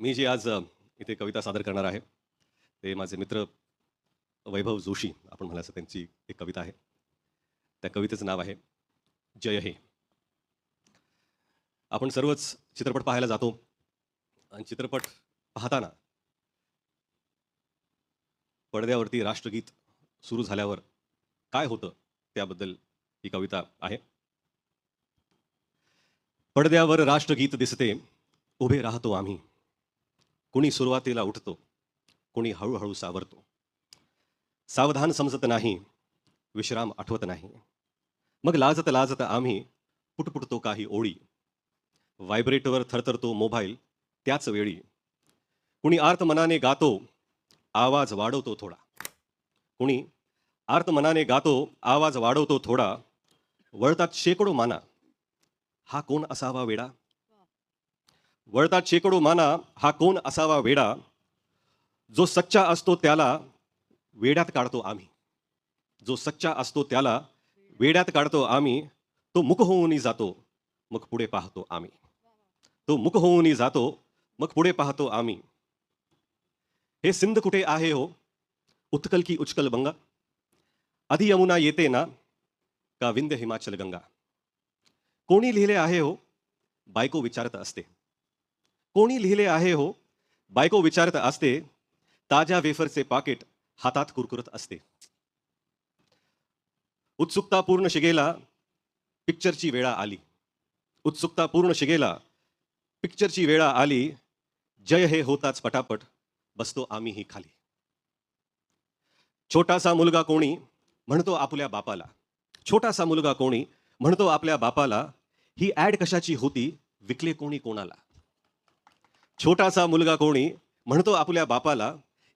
मी जी आज इथे कविता सादर करणार आहे ते माझे मित्र वैभव जोशी आपण म्हणायचं त्यांची एक कविता आहे. त्या कवितेचं नाव आहे जय हे. आपण सर्वच चित्रपट पाहायला जातो आणि चित्रपट पाहताना पडद्यावरती राष्ट्रगीत सुरू झाल्यावर काय होतं त्याबद्दल ही कविता आहे. पडद्यावर राष्ट्रगीत दिसते उभे राहतो आम्ही. कुणी सुरुवातीला उठतो कुणी हळूहळू सावरतो. सावधान समजत नाही विश्राम आठवत नाही. मग लाजत लाजत आम्ही पुटपुटतो काही ओळी. व्हायब्रेटवर थरथरतो मोबाईल त्याच वेळी कुणी आर्त मनाने गातो आवाज वाढवतो थोडा. कुणी आर्त मनाने गातो आवाज वाढवतो थोडा. वळतात शेकडो माना. हा कोण असावा वेडा? वळतात शेकडो माना हा कोण असावा वेडा? जो सच्चा असतो त्याला वेड्यात काढतो आम्ही. जो सच्चा असतो त्याला वेड्यात काढतो आम्ही तो मुख होऊन जातो मग पुढे पाहतो आम्ही. तो मुख होऊन जातो मग पुढे पाहतो आम्ही. हे सिंध कुठे आहे हो? उत्कल की उचकल बंगा? आधी यमुना येते ना? का विंध्य हिमाचल गंगा? कोणी लिहिले आहे हो? बायको विचारत असते. कोणी लिहिले आहे हो? बायको विचारत असते ताज्या वेफरचे पाकिट हातात कुरकुरत असते. उत्सुकता पूर्ण शिगेला पिक्चरची वेळा आली. उत्सुकता पूर्ण शिगेला पिक्चरची वेळा आली. जय हे होताच पटापट बसतो आम्हीही खाली. छोटासा मुलगा कोणी म्हणतो आपल्या बापाला. छोटासा मुलगा कोणी म्हणतो आपल्या बापाला ही ऍड कशाची होती? विकले कोणी कोणाला? छोटासा मुलगा कोणी म्हणतो आपल्या बापाला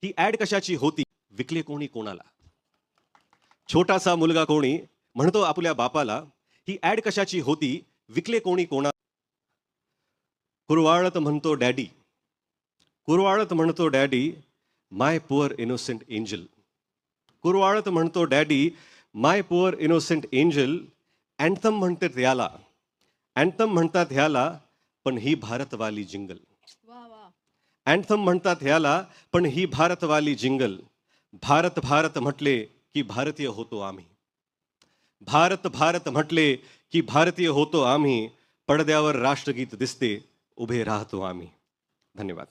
ही ऍड कशाची होती? विकले कोणी कोणाला? छोटासा मुलगा कोणी म्हणतो आपल्या बापाला ही ऍड कशाची होती? विकले कोणी कोणा कुरवाळत म्हणतो डॅडी. कुरवाळत म्हणतो daddy my poor innocent angel. कुरवाळत म्हणतो daddy my poor innocent angel anthem म्हणतात याला अँथम म्हणतात ह्याला पण ही भारतवाली जिंगल. अँथम म्हणतात ह्याला पण ही भारतवाली जिंगल भारत भारत म्हटले की भारतीय होतो आम्ही. भारत भारत म्हटले की भारतीय होतो आम्ही पडद्यावर राष्ट्रगीत दिसते उभे राहतो आम्ही. धन्यवाद.